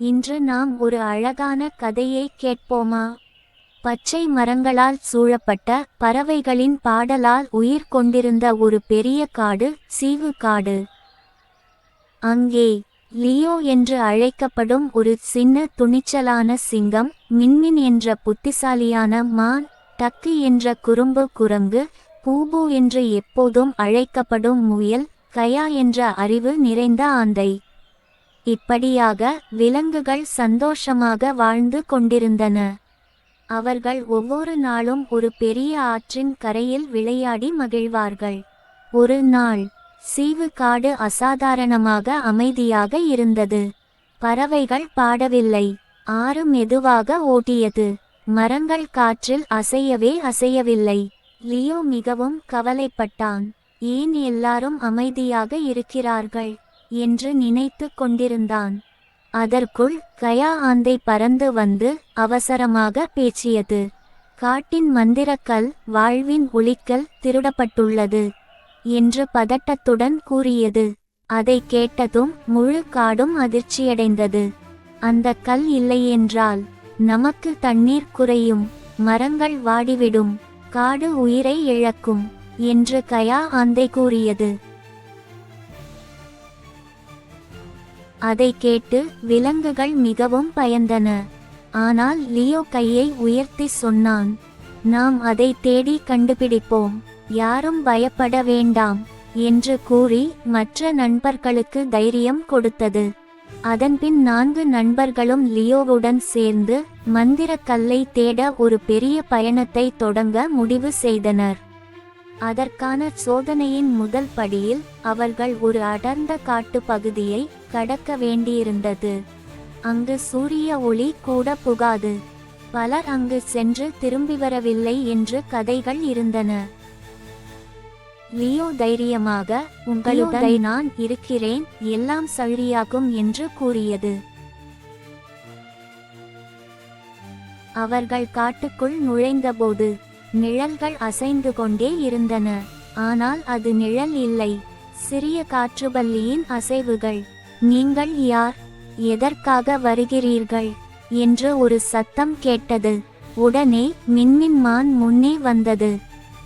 இன்று நாம் ஒரு அழகான கதையை கேட்போமா? பச்சை மரங்களால் சூழப்பட்ட பறவைகளின் பாடலால் உயிர் கொண்டிருந்த ஒரு பெரிய காடு சீவு காடு. அங்கே லியோ என்று அழைக்கப்படும் ஒரு சின்ன துணிச்சலான சிங்கம் மின்மின் என்ற புத்திசாலியான மான் டக்கு என்ற குறும்பு குரங்கு பூபு என்று எப்போதும் அழைக்கப்படும் முயல் கயா என்ற அறிவு நிறைந்த ஆந்தை. இப்படியாக விலங்குகள் சந்தோஷமாக வாழ்ந்து கொண்டிருந்தன. அவர்கள் ஒவ்வொரு நாளும் ஒரு பெரிய ஆற்றின் கரையில் விளையாடி மகிழ்வார்கள். ஒரு நாள் சீவு காடு அசாதாரணமாக அமைதியாக இருந்தது. பறவைகள் பாடவில்லை. ஆறு மெதுவாக ஓட்டியது மரங்கள் காற்றில் அசையவே அசையவில்லை. லியோ மிகவும் கவலைப்பட்டான். ஏன் எல்லாரும் அமைதியாக இருக்கிறார்கள்? என்று நினைத்து கொண்டிருந்தான். அதற்குள் கயா ஆந்தை பறந்து வந்து அவசரமாக பேச்சியது காட்டின் மந்திரக்கல் வாழ்வின் ஒளிக்கல் திருடப்பட்டுள்ளது என்று பதட்டத்துடன் கூறியது. அதை கேட்டதும் முழு காடும் அதிர்ச்சியடைந்தது. அந்த கல் இல்லையென்றால் நமக்கு தண்ணீர் குறையும் மரங்கள் வாடிவிடும் காடு உயிரை இழக்கும் என்று கயா ஆந்தை கூறியது. அதை கேட்டு விலங்குகள் மிகவும் பயந்தன. ஆனால் லியோ கையை உயர்த்தி சொன்னான் நாம் அதை தேடி கண்டுபிடிப்போம். யாரும் பயப்பட வேண்டாம் என்று கூறி மற்ற நண்பர்களுக்கு தைரியம் கொடுத்தது. அதன்பின் நான்கு நண்பர்களும் லியோவுடன் சேர்ந்து மந்திரக் கல்லை தேட ஒரு பெரிய பயணத்தை தொடங்க முடிவு செய்தனர். அதற்கான சோதனையின் முதல் படியில் அவர்கள் ஒரு அடர்ந்த காட்டுப் பகுதியை கடக்க வேண்டியிருந்தது. அங்கு சூரிய ஒளி கூட புகாது. பலர் அங்கு சென்று திரும்பி வரவில்லை என்று கதைகள் இருந்தன. லியோ தைரியமாக உங்களுடன் நான் இருக்கிறேன். எல்லாம் சரியாகும் என்று கூறியது. அவர்கள் காட்டுக்குள் நுழைந்தபோது நிழல்கள் அசைந்து கொண்டே இருந்தன. ஆனால் அது நிழல் இல்லை. சிறிய காற்றுபல்லியின் அசைவுகள். நீங்கள் யார்? எதற்காக வருகிறீர்கள்? என்று ஒரு சத்தம் கேட்டது. உடனே மின்மின் மான் முன்னே வந்தது.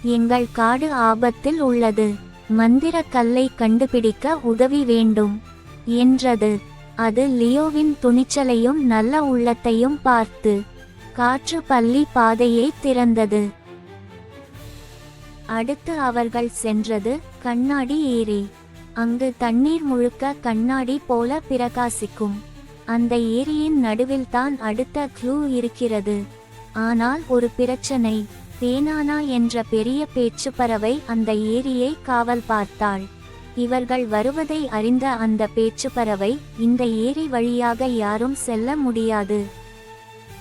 எங்கள் காடு ஆபத்தில் உள்ளது. மந்திர கல்லை கண்டுபிடிக்க உதவி வேண்டும் என்றது. அது லியோவின் துணிச்சலையும் நல்ல உள்ளத்தையும் பார்த்து காற்று பள்ளி பாதையை திறந்தது. அடுத்து அவர்கள் சென்றது கண்ணாடி ஏரி அங்கு தண்ணீர் முழுக்க கண்ணாடி போல பிரகாசிக்கும். அந்த ஏரியின் நடுவில்தான் அடுத்த க்ளூ இருக்கிறது. ஆனால் ஒரு பிரச்சனை. பேனானா என்ற பெரிய பேச்சு பறவை அந்த ஏரியை காவல் பார்த்தாள். இவர்கள் வருவதை அறிந்த அந்த பேச்சு பறவை இந்த ஏரி வழியாக யாரும் செல்ல முடியாது.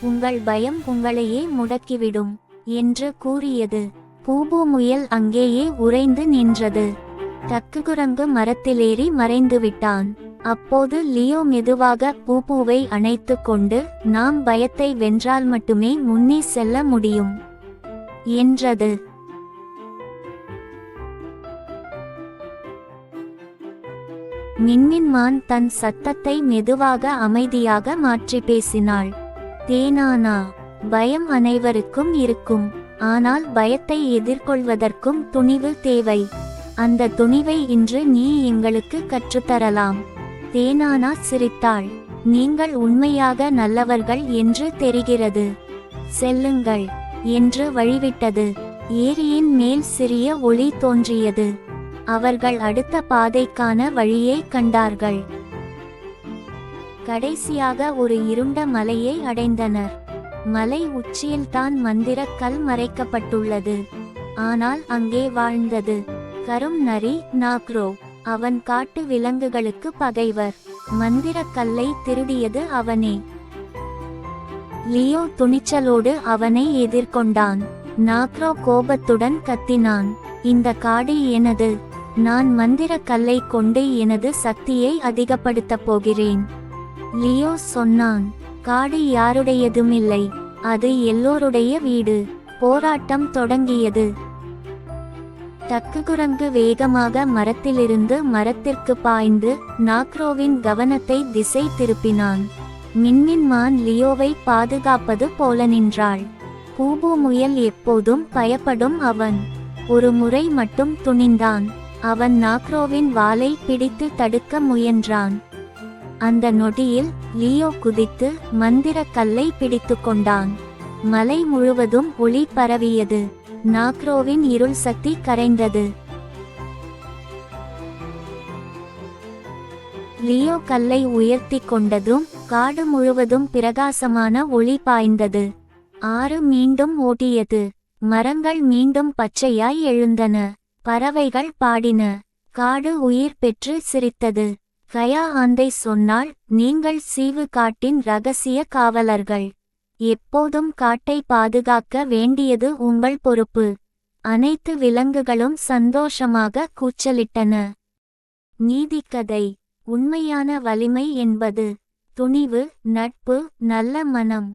உங்கள் பயம் உங்களையே முடக்கிவிடும் என்று கூறியது. பூபு முயல் அங்கேயே உறைந்து நின்றது. தக்குகுரங்கு மரத்திலேறி மறைந்து விட்டான். அப்போது லியோ மெதுவாக பூபூவை அணைத்து கொண்டு நாம் பயத்தை வென்றால் மட்டுமே முன்னே செல்ல முடியும் என்றது. மின்மின்மான் தன் சத்தத்தை மெதுவாக அமைதியாக மாற்றி பேசினாள். தேனானா பயம் அனைவருக்கும் இருக்கும். ஆனால் பயத்தை எதிர்கொள்வதற்கும் துணிவு தேவை. அந்த துணிவை இன்று நீ எங்களுக்கு கற்றுத்தரலாம். தேனானா சிரித்தாள். நீங்கள் உண்மையாக நல்லவர்கள் என்று தெரிகிறது. செல்லுங்கள் என்று வழிவிட்டது. ஏரியின் மேல் சிறிய ஒளி தோன்றியது. அவர்கள் அடுத்த பாதைக்கான வழியை கண்டார்கள். கடைசியாக ஒரு இருண்ட மலையை அடைந்தனர். மலை உச்சியில்தான் மந்திர கல் மறைக்கப்பட்டுள்ளது. ஆனால் அங்கே வாழ்ந்தது கரும் நரி நாக்ரோ. அவன் காட்டு விலங்குகளுக்கு பகைவர். மந்திர கல்லை திருடியது அவனே. லியோ துணிச்சலோடு அவனை எதிர்கொண்டான். நாக்ரோ கோபத்துடன் கத்தினான். இந்த காடு எனது. நான் மந்திர கல்லை கொண்டு எனது சக்தியை அதிகப்படுத்தப் போகிறேன். லியோ சொன்னான். காடு யாருடையதுமில்லை அது எல்லோருடைய வீடு. போராட்டம் தொடங்கியது. தக்குகுரங்கு வேகமாக மரத்திலிருந்து மரத்திற்கு பாய்ந்து நாக்ரோவின் கவனத்தை திசை திருப்பினான். மின்மின் மான் லியோவை பாதுகாப்பது போல நின்றாள். பூபு முயல் எப்போதும் பயப்படும் அவன். ஒரு முறை மட்டும் துணிந்தான். அவன் நாக்ரோவின் வாலை பிடித்து தடுக்க முயன்றான். அந்த நொடியில் லியோ குதித்து மந்திரக் கல்லை பிடித்து கொண்டான். மலை முழுவதும் ஒளி பரவியது. நாக்ரோவின் இருள் சக்தி கரைந்தது. லியோ கல்லை உயர்த்தி கொண்டதும் காடு முழுவதும் பிரகாசமான ஒளி பாய்ந்தது. ஆறு மீண்டும் ஓடியது. மரங்கள் மீண்டும் பச்சையாய் எழுந்தன. பறவைகள் பாடின. காடு உயிர் பெற்று சிரித்தது. கயா ஆந்தை சொன்னால் நீங்கள் சீவு காட்டின் ரகசிய காவலர்கள். எப்போதும் காட்டை பாதுகாக்க வேண்டியது உங்கள் பொறுப்பு. அனைத்து விலங்குகளும் சந்தோஷமாக கூச்சலிட்டன. நீதிக்கதை உண்மையான வலிமை என்பது. துணிவு நட்பு நல்ல மனம்.